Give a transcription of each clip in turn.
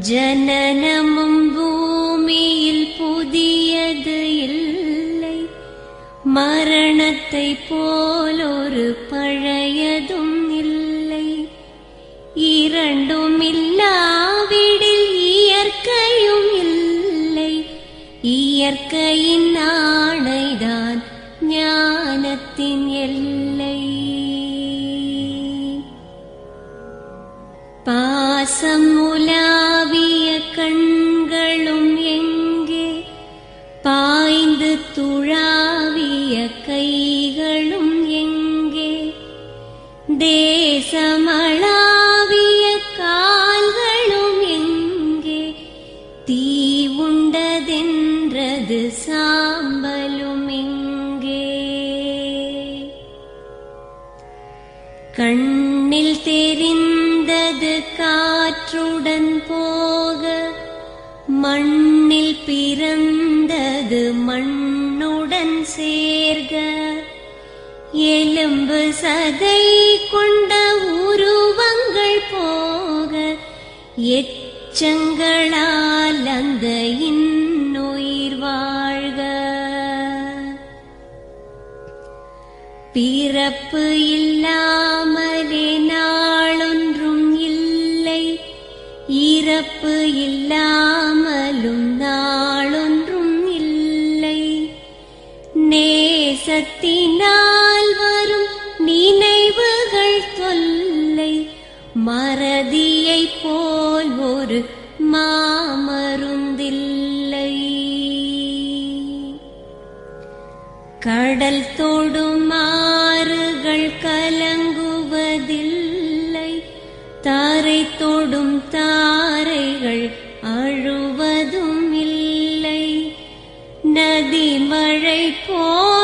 ஜனனமும் பூமியில் புதியது இல்லை. மரணத்தை போலொரு பழையதும் இல்லை. இரண்டும் இல்லாவிடில் இயற்கையும் இல்லை. இயற்கையின் துழாவிய கைகளும் எங்கே? தேசமளாவிய கால்களும் எங்கே? தீ உண்டதென்றது சாம்பலும் எங்கே? கண்ணில் தெரிந்தது காற்றுடன் போக மண்ணில் பிறந்த பிறந்தது மண்ணுடன் சேர்க. எலும்பு சதை கொண்ட உருவங்கள் போக. எச்சங்களால் அந்த இன்னுயிர் வாழ்க. பிறப்பு இல்லாமலே நேசத்தினால் வரும் நினைவுகள் தொல்லை மறதியை போல் ஒரு மாமருந்தில்லை. கடல் தோடும் ஆறுகள் கலங்குவதில்லை. தாரை தோடும் தாரைகள் அழுவதும் இல்லை. நதி மழை போன்றதே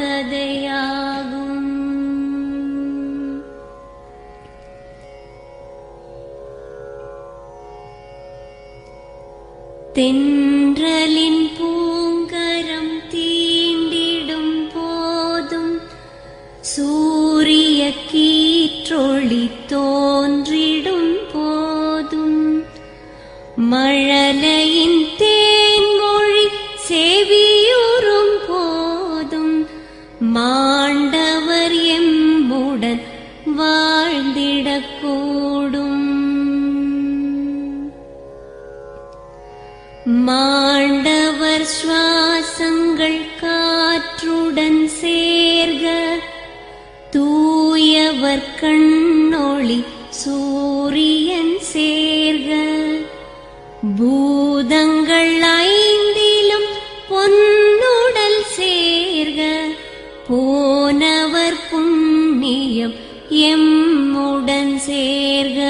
கதையாகும். தென்றலின் பூங்கரம் தீண்டிடும் போதும் சூரிய கீற்றொளி தோன்றிடும் போதும். மழலையின் தே வாழ்ந்திடக்கூடும். மாண்டவர் சுவாசங்கள் காற்றுடன் சேர்க. தூயவர் கண்ணொளி சூரியன் சேர்க. பூ எம்முடன் சேர்க.